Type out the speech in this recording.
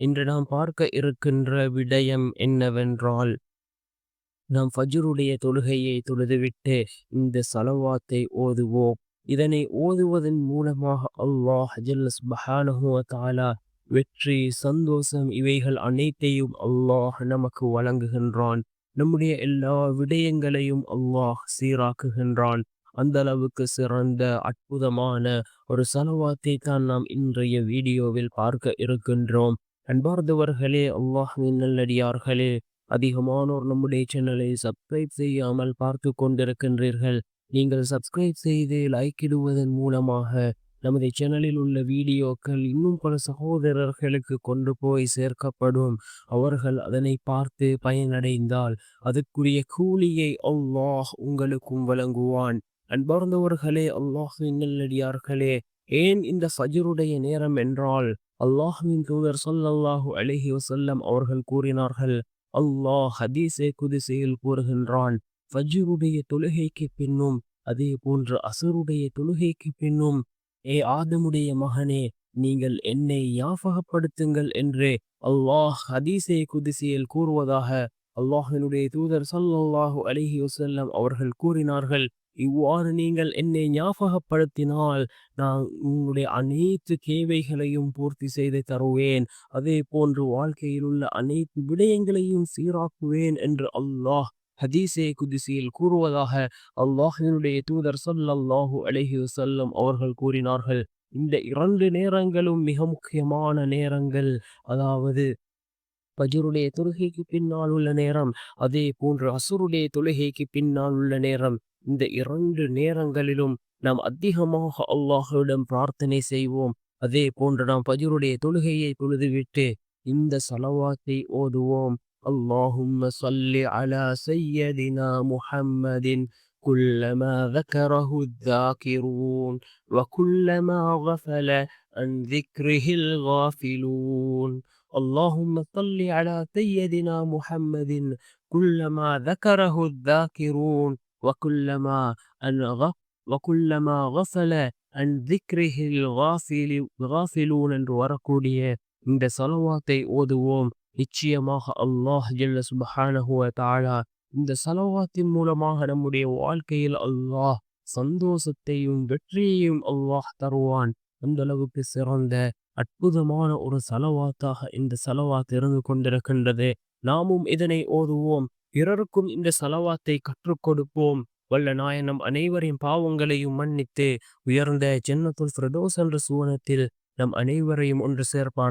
இன்று நாம் பார்க்க இருக்கின்ற விடயம் என்னவென்றால் நாம் ஃபஜ்ருடைய தொழுகையை தொழுதுவிட்டு இந்த சலவாத்தை ஓதுவோம். இதனை ஓதுவதன் மூலமாக அல்லாஹ் தாலா வெற்றி சந்தோஷம் இவைகள் அனைத்தையும் அல்லாஹ் நமக்கு வழங்குகின்றான். நம்முடைய எல்லா விடயங்களையும் அல்லாஹ் சீராக்குகின்றான். அந்த அளவுக்கு சிறந்த அற்புதமான ஒரு சலவாத்தை தான் நாம் இன்றைய வீடியோவில் பார்க்க இருக்கின்றோம். அன்பார்ந்தவர்களே அல்லாஹின் நல்லடியார்களே அதிகமானோர் நம்முடைய சேனலை சப்ஸ்கிரைப் செய்யாமல் பார்த்து கொண்டிருக்கின்றீர்கள். நீங்கள் சப்ஸ்கிரைப் செய்து லைக் இடுவதன் மூலமாக நமது சேனலில் உள்ள வீடியோக்கள் இன்னும் பல சகோதரர்களுக்கு கொண்டு போய் சேர்க்கப்படும். அவர்கள் அதனை பார்த்து பயனடைந்தால் அதற்குரிய கூலியை அல்லாஹ் உங்களுக்கும் வழங்குவான். அன்பார்ந்தவர்களே அல்லாஹின் நல்லடியார்களே ஏன் இந்த சஜருடைய நேரம் என்றால் அல்லாஹுவின் தூதர் சொல்லல்லாஹு அலிஹி வசல்லம் அவர்கள் கூறினார்கள் அல்லாஹ் ஹதீஸே குதிசையில் கூறுகின்றான் ஃபஜ்ருடைய தொழுகைக்கு பின்னும் அதே போன்று அசருடைய தொழுகைக்கு பின்னும் ஏ ஆதமுடைய மகனே நீங்கள் என்னை யாபகப்படுத்துங்கள் என்று அல்லாஹ் ஹதீசே குதிசையில் கூறுவதாக அல்லாஹினுடைய தூதர் சல்லாஹூ அலிஹி வசல்லம் அவர்கள் கூறினார்கள். இவ்வாறு நீங்கள் என்னை ஞாபகப்படுத்தினால் நான் உங்களுடைய அனைத்து கேவைகளையும் பூர்த்தி செய்து தருவேன். அதே போன்று வாழ்க்கையில் உள்ள அனைத்து விடயங்களையும் சீராக்குவேன் என்று அல்லாஹ் ஹதீசே குதிசியில் கூறுவதாக அல்லாஹினுடைய தூதர் சொல்லல்லாஹு அலஹி வசல்லம் அவர்கள் கூறினார்கள். இந்த இரண்டு நேரங்களும் மிக முக்கியமான நேரங்கள். அதாவது பஜருடைய தொழுகைக்கு பின்னால் உள்ள நேரம் அதே போன்று அசுருடைய தொழுகைக்கு பின்னால் உள்ள நேரம். இந்த இரண்டு நேரங்களிலும் நாம் அதிகமாக அல்லாஹுவிடம் பிரார்த்தனை செய்வோம் அதே போன்று நாம் பஜருடைய தொழுகையை தொழுதுவிட்டு இந்த சலவாத்தை ஓதுவோம் اللهم صل على سيدنا محمد كلما ذكره الذاكرون وكلما غفل عن ذكره الغافلون اللهم صل على سيدنا محمد كلما ذكره الذاكرون وكلما أن وكلما غفل அன் திக்ரிஹில் காஃபிலி காஃபிலூன் என்று வரக்கூடிய இந்த சலவாத்தை ஓதுவோம் நிச்சயமாக அல்லாஹ் ஜல்ல சுபஹானஹுவ தாழா இந்த சலவாத்தின் மூலமாக நம்முடைய வாழ்க்கையில் அல்லாஹ் சந்தோஷத்தையும் வெற்றியையும் அல்லாஹ் தருவான் அந்த அளவுக்கு சிறந்த அற்புதமான ஒரு சலவாத்தாக இந்த சலவாத் இருந்து கொண்டிருக்கின்றது நாமும் இதனை ஓதுவோம் பிறருக்கும் இந்த சலவாத்தை கற்றுக் கொடுப்போம். வல்ல நாயனம் அனைவரின் பாவங்களையும் மன்னித்து உயர்ந்த ஜென்னத்துல் ஃபிரதோஸ் என்ற சுவனத்தில் நம் அனைவரையும் ஒன்று சேர்ப்பான்